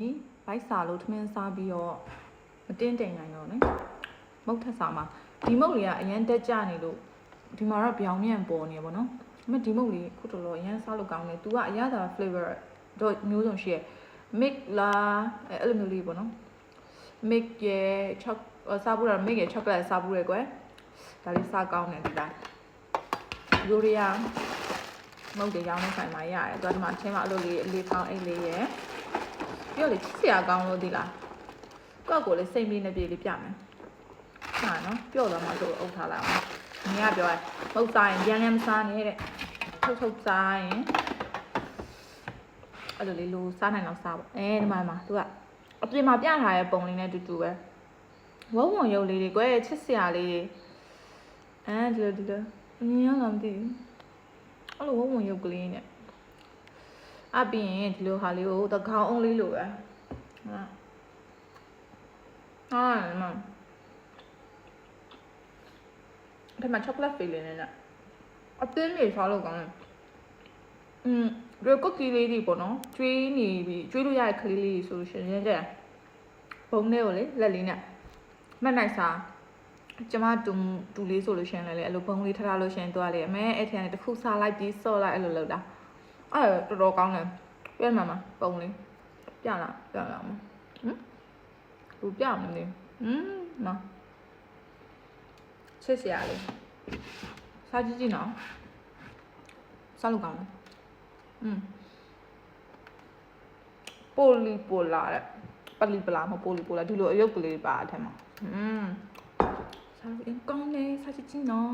ဒီဘိုက်စာလို့ထမင်းစားပြီးတော့မတင်းတိမ်နိုင်တော့နော်မုတ်ထက်စာမှာဒီမုတ်လေးကအရန်တက်ကြနေလို့ဒီမှာတော့ပြောင်မြန်ပေါ်နေပါတော့ဒါပေမဲ့ဒီမုတ်လေးခုတော်တော်အရန်စားလို့ကောင်းတယ်သူကအရသာ flavor တော့မျိုးစုံရှိရယ် mix လာအဲ့လိုမျိုးလေးပေါ့နော် mix ရဲ့ choc စားဘူးတာ mix ရဲ့ chocolate စားဘူးရယ်ကွယ်ဒါလေးစားကောင်းတယ်ဒီလားယူရီးယားမုတ်တွေရောင်းနေဆိုင်မှာရတယ်သူကဒီမှာအချင်းမှာအလိုလေးအလေးကောင်းအိတ်လေးရယ် ပြီးတော့လေချစ်စရာကောင်းလို့ဒီလားကောက်ကိုလေစိတ်လေးနဲ့ပြေးလေးပြမယ်ဟာနော်ပြော့သွားမှဆိုအုပ်ထားလိုက်အောင်ငါကပြောရဲမုတ်စားရင်ရမ်းရမ်းမစားနဲ့တဲ့ထုတ်ထုတ်စားရင်အဲ့လိုလေးလိုစားနိုင်တော့စားပေါ့အဲဒီမှာမှာသူကအပြင်မှာပြထားတဲ့ပုံလေးနဲ့တူတူပဲဝုံဝုံရုပ်လေးတွေကွယ်ချစ်စရာလေးတွေအဲဒီလိုဒီလိုအမြင်ရလားမသိဘူးအဲ့လိုဝုံဝုံရုပ်ကလေးနဲ့ အပြင်ရင်ဒီလိုဟာလေးကိုတကောင်းအောင်လေးလိုပဲဟာဟာမဒီမှာ chocolate filling နဲ့နဲ့အတင်းနေစားလို့ကောင်းတယ်อืมဒီကုတ်ကီလေးတွေပေါ့နော်ကျွေးနေပြီကျွေးလို့ရတဲ့ကလေးလေးတွေဆိုလို့ရှိရင်ရင်းကြတယ်ဘုံလေးကိုလေလက်လေးနဲ့မှတ်နိုင်စားကျမတူတူလေးဆိုလို့ရှိရင်လည်းအဲ့လိုဘုံလေးထထားလို့ရှိရင်သွားလေအမဲအဲ့ထန်တစ်ခုစားလိုက်ပြီးဆော့လိုက်အဲ့လိုလုပ်တာ အဲ့တော်တော်ကောင်းတယ်ပြည့်မှမှာပုံလေးပြလားပြလားမဟင်ဘူပြမနေဟင်မချစ်စရာလေးစားကြည့်ကြည့်နော်စားလို့ကောင်းတယ်ဟင်ပိုလီပိုလာတဲ့ပလီပလာမပိုလီပိုလာဒီလိုအယုတ်ကလေးပါအထက်မှာဟင်စားရင်ကောင်းတယ်စားကြည့်ကြည့်နော်